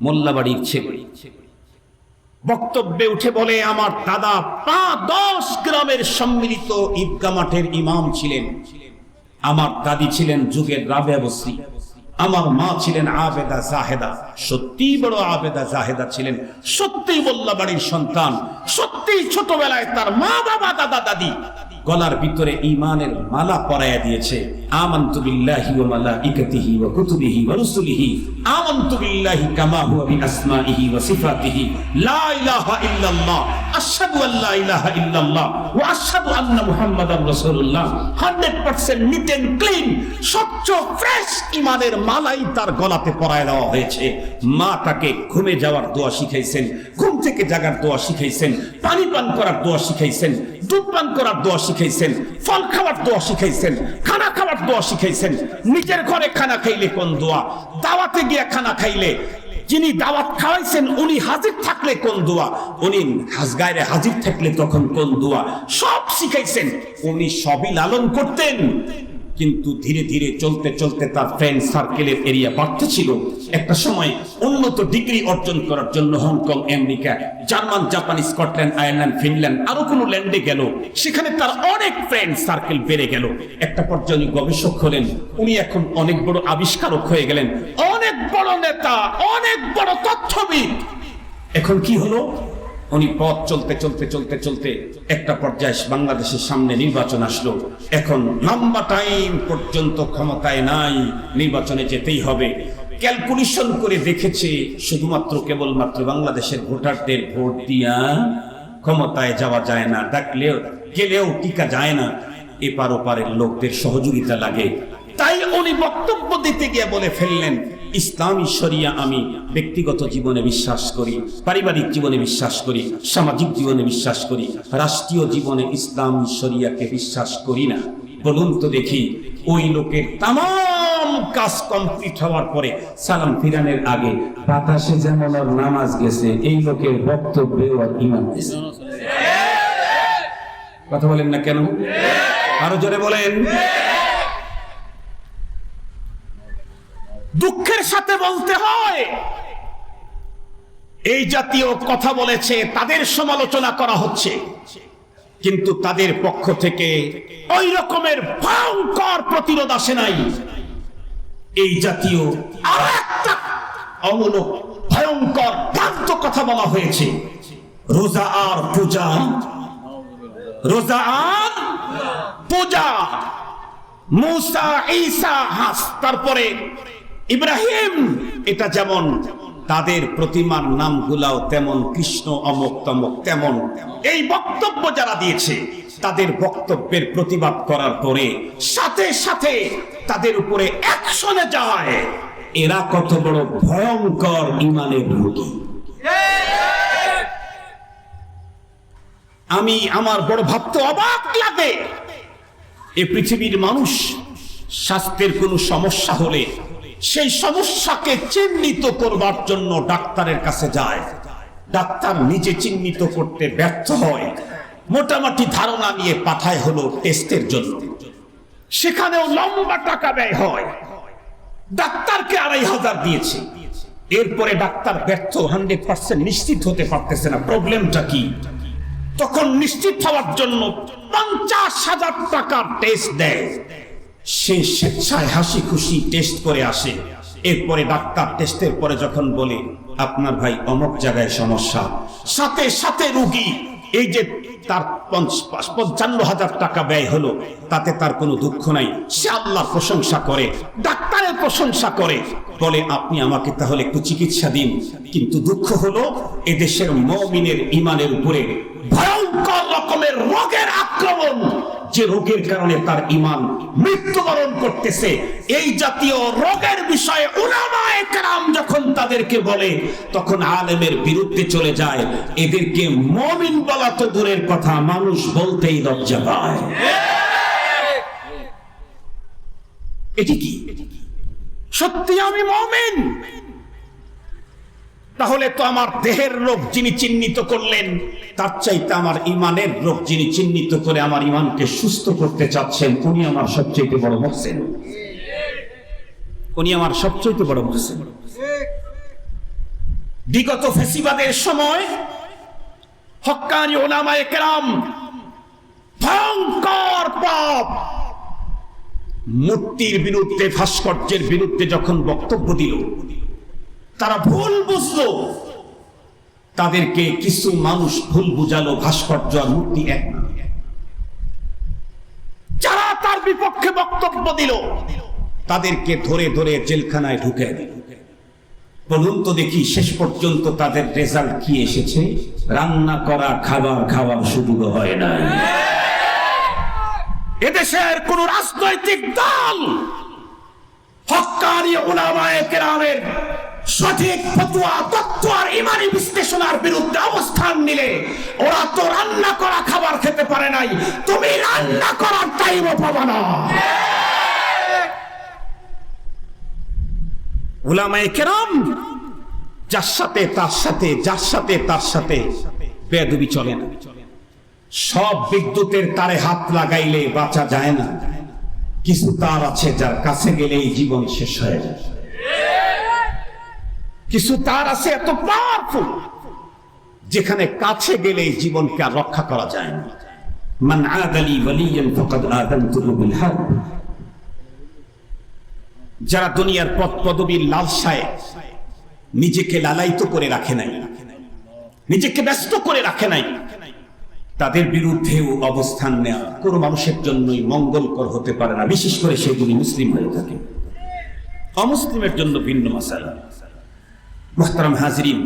মোল্লাবাড়ির ছেলে। বক্তব্যে উঠে বলে, আমার দাদা পা দশ গ্রামের সম্মিলিত ঈদগা মাঠের ইমাম ছিলেন। আমার দাদি ছিলেন যুগের রাবে বসরি আমার মা ছিলেন আবেদা জাহেদা। সত্যি বড় আবেদা জাহেদা ছিলেন। সত্যি মোল্লা বাড়ির সন্তান। সত্যি ছোটবেলায় তার মা বাবা দাদা দাদি গলার ভিতরে ইমানের মালা পরায়া দিয়েছে। ওয়া মালাইকাতিহি ওয়া কুতুবিহি ওয়া রুসুলিহি। কামা হুয়া বিআসমাইহি ওয়া সিফাতিহি। লা ইলাহা ইল্লাল্লাহ। আশহাদু ইলাহা ইল্লাল্লাহ ওয়া আশহাদু আন্না মুহাম্মাদার রাসূলুল্লাহ। 100% নিট এন্ড ক্লিন, স্বচ্ছ, ফ্রেশ ইমানের মালাই তার গলাতে পরায় দেওয়া হয়েছে। মা তাকে ঘুমে যাওয়ার দোয়া শিখাইছেন, ঘুম থেকে জাগার দোয়া শিখাইছেন, পানি পান করার দোয়া শিখাইছেন। দুধ করার দোয়া শিখাইছেন, ফল খাওয়ার দোয়া শিখাইছেন, খানা খাওয়ার দোয়া শিখাইছেন, নিজের ঘরে খানা খাইলে কোন দোয়া? দাওয়াতে গিয়া খানা খাইলে যিনি দাওয়াত খাওয়াইছেন, উনি হাজির থাকলে কোন দোয়া? উনি হাজগায়রে হাজির থাকলে তখন কোন দোয়া? সব শিখাইছেন, উনি সবই লালন করতেন। কিন্তু ধীরে ধীরে চলতে চলতে তার ফ্রেন্ড সার্কেলের এরিয়া বাড়তে ছিল। একটা সময় উন্নত ডিগ্রি অর্জন করার জন্য Hong Kong, America, German, Japan, Scotland, Ireland, Finland আরও কোনো ল্যান্ডে গেল। সেখানে তার অনেক ফ্রেন্ড সার্কেল বেড়ে গেল। একটা পর্যায়ে গবেষক হলেন। উনি এখন অনেক বড় আবিষ্কারক হয়ে গেলেন। অনেক বড় নেতা, অনেক বড় তথ্যবিদ। এখন কি হলো? উনি পথ চলতে চলতে চলতে চলতে একটা পর্যায়ে বাংলাদেশের সামনে নির্বাচন আসলো। এখন লম্বা টাইম পর্যন্ত ক্ষমতায় নাই, নির্বাচনে যেতেই হবে। ক্যালকুলেশন করে দেখেছে শুধুমাত্র কেবলমাত্র বাংলাদেশের ভোটারদের ভোট দিয়া ক্ষমতায় যাওয়া যায় না, ডাকলেও, গেলেও টিকা যায় না। এপার ওপারের লোকদের সহযোগিতা লাগে। তাই উনি বক্তব্য দিতে গিয়ে বলে ফেললেন ইসলামী শরিয়া আমি ব্যক্তিগত জীবনে বিশ্বাস করি, পারিবারিক জীবনে বিশ্বাস করি, সামাজিক জীবনে বিশ্বাস করি, রাষ্ট্রীয় জীবনে ইসলামী শরিয়াকে বিশ্বাস করি না। বলুন তো দেখি, ওই লোকের তাম কাজ কমপ্লিট হওয়ার পরে সালাম ফিরানের আগে বাতাসে যেমন নামাজ গেছে, এই লোকের বক্তব্যে ওর ইমান কথা বলেন না কেন? আরও জোরে বলেন। দুঃখের সাথে বলতে হয়। এই জাতীয় কথা বলেছে, তাদের সমালোচনা করা হচ্ছে। কিন্তু তাদের পক্ষ থেকে ওই রকমের ভয়ঙ্কর প্রতিরোধ আসে নাই। এই জাতীয় ভয়ঙ্কর ভ্রান্ত কথা বলা হয়েছে। রোজা আর পূজা। রোজা আর পূজা। মুসা, ঈসা, হাস, তারপরে ইব্রাহিম, এটা যেমন তাদের প্রতিমার নামগুলাও তেমন কৃষ্ণ অমক তমক তেমন। এই বক্তব্য যারা দিয়েছে, তাদের বক্তব্যের প্রতিবাদ করার পরে সাথে সাথে তাদের উপরে অ্যাকশনে যায়। এরা কত বড় ভয়ঙ্কর ইমানের রোগী। আমি আমার বড় ভাবতে অবাক লাগে। এ পৃথিবীর মানুষ স্বাস্থ্যের কোনো সমস্যা হলে সেই সমস্যাকে চিহ্নিত করবার জন্য ডাক্তারের কাছে যায়। ডাক্তার নিজে চিহ্নিত করতে ব্যর্থ হয়। মোটামুটি ধারণা নিয়ে পাঠায় হলো টেস্টের জন্য। সেখানেও লম্বা টাকা ব্যয় হয়। ডাক্তারকে আড়াই হাজার দিয়েছে। এরপরে ডাক্তার ব্যর্থ, হান্ড্রেড পার্সেন্ট নিশ্চিত হতে পারতেছে না। প্রবলেমটা কি? তখন নিশ্চিত হওয়ার জন্য পঞ্চাশ হাজার টাকার টেস্ট দেয়। সে স্বেচ্ছায় হাসি খুশি টেস্ট করে আসে। এরপরে ডাক্তার টেস্টের পরে যখন বলে, আপনার ভাই অমক জায়গায় সমস্যা। সাথে সাথে রুগী, এই যে তার পঞ্চান্ন হাজার টাকা ব্যয় হলো, তাতে তার কোনো দুঃখ নাই। সে আল্লাহর প্রশংসা করে, ডাক্তারের প্রশংসা করে। বলে, আপনি আমাকে তাহলে একটু চিকিৎসা দিন। কিন্তু দুঃখ হলো, এদেশের মমিনের ইমানের উপরে ভয়ঙ্কর রকমের রোগের আক্রমণ যে রোগের কারণে তার ইমান মৃত্যুবরণ করতেছে। এই জাতীয় রোগের বিষয়ে উলামায়ে কেরাম যখন তাদেরকে বলে, তখন আলেমের বিরুদ্ধে চলে যায়। এদেরকে মমিন বলা তো দূরের কথা, মানুষ বলতেই লজ্জা পায়। এটি কি? সত্যি আমি মমিন? তাহলে তো আমার দেহের রোগ যিনি চিহ্নিত করলেন, তার চাইতে আমার ইমানের রোগ যিনি চিহ্নিত করে আমার ইমানকে সুস্থ করতে চাচ্ছেন, উনি আমার সবচেয়ে বড় মহসেন। উনি আমার সবচেয়ে বড় মহসেন। বিগত ফেসিবাদের সময় হক্কানি ওলামায়ে কেরাম ভয়ঙ্কর পাপ মূর্তির বিরুদ্ধে, ভাস্কর্যের বিরুদ্ধে যখন বক্তব্য দিল তারা ভুল বুঝলো। তাদেরকে কিছু মানুষ ভুল বুঝালো, ভাস্কর্য আর মূর্তি এক। যারা তার বিপক্ষে বক্তব্য দিল, তাদেরকে ধরে ধরে জেলখানায় ঢুকে দিল। বলুন তো দেখি, শেষ পর্যন্ত তাদের রেজাল্ট কি এসেছে? রান্না করা, খাবার খাওয়ার শুরু হয় না এদেশের কোন রাজনৈতিক দল হক্কানি ওলামায়ে কেরামের সঠিক ফতুয়া তত্ত্ব আর ইমানি বিশ্লেষণার বিরুদ্ধে অবস্থান নিলে ওরা তো রান্না করা খাবার খেতে পারে নাই। তুমি রান্না করার টাইমও পাবা না। ওলামায়ে কেরাম, যার সাথে, তার সাথে, যার সাথে, তার সাথে বেদবি চলে না। সব বিদ্যুতের তারে হাত লাগাইলে বাঁচা যায় না। কিছু তার আছে যার কাছে গেলেই জীবন শেষ হয়ে যায়। কিছু তার আছে এত পাওয়ারফুল যেখানে কাছে গেলেই জীবনকে আর রক্ষা করা যায় না। যারা দুনিয়ার পদ পদবীর লালসায় নিজেকে লালায়িত করে রাখে নাই, নিজেকে ব্যস্ত করে রাখে নাই, তাদের বিরুদ্ধেও অবস্থান নেওয়া কোনো মানুষের জন্যই মঙ্গলকর হতে পারে না। বিশেষ করে সেগুলি মুসলিম হয়ে থাকে। অমুসলিমের জন্য ভিন্ন মশালা মোহতারাম হাজরিন,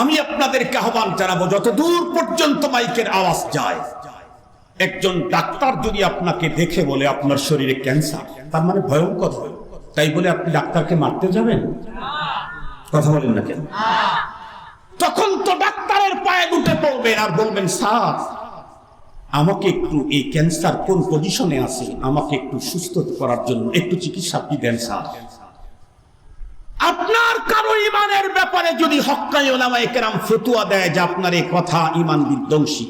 আমি আপনাদেরকে আহ্বান জানাব যত দূর পর্যন্ত মাইকের আওয়াজ যায়, একজন ডাক্তার যদি আপনাকে দেখে বলে আপনার শরীরে ক্যান্সার, তার মানে ভয়ঙ্কর। তাই বলে আপনি ডাক্তারকে মারতে যাবেন? কথা বলেন না কেন? তখন তো ডাক্তারের পায়ে উঠে পড়বেন আর বলবেন, স্যার, আমাকে একটু এই ক্যান্সার কোন পজিশনে আছে? আমাকে একটু সুস্থ করার জন্য একটু চিকিৎসা আপনি দেন, স্যার আপনার কারও ব্যাপারে যদি হক্কাই ওলামায়ে কেরাম ফতুয়া দেয় যে আপনার এই কথা ইমান বিধ্বংসী,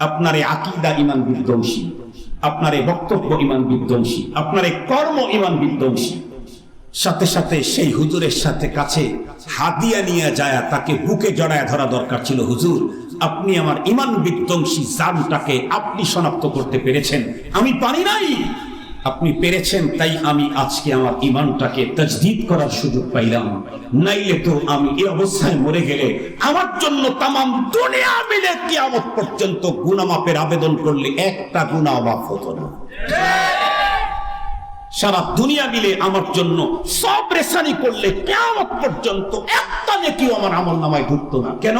আপনার এই আকিদা ইমান বিধ্বংসী, আপনার এই বক্তব্য ইমান বিধ্বংসী, আপনার এই কর্ম ইমান বিধ্বংসী, সাথে সাথে সেই হুজুরের সাথে কাছে হাদিয়া নিয়ে যায়, তাকে বুকে জড়ায় ধরা দরকার ছিল, হুজুর, আপনি আমার ইমান বিধ্বংসী জানটাকে আপনি শনাক্ত করতে পেরেছেন, আমি পারি নাই। আপনি পেরেছেন, তাই আমি আজকে আমার ইমানটাকে তজদিদ করার সুযোগ পাইলাম। নাইলে তো আমি এই অবস্থায় মরে গেলে আমার জন্য তামাম দুনিয়া মিলে কিয়ামত পর্যন্ত গুনামাপের আবেদন করলে একটা গুণা মাফ হতো না। সারা দুনিয়া মিলে আমার জন্য সব রেশানি করলে কেমন পর্যন্ত একটা নেকিও আমার আমল নামায় ঢুকতো না। কেন?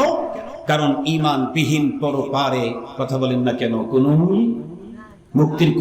কারণ ইমান বিহীন পরপারে, কথা বলেন না কেন? কোন মুক্তির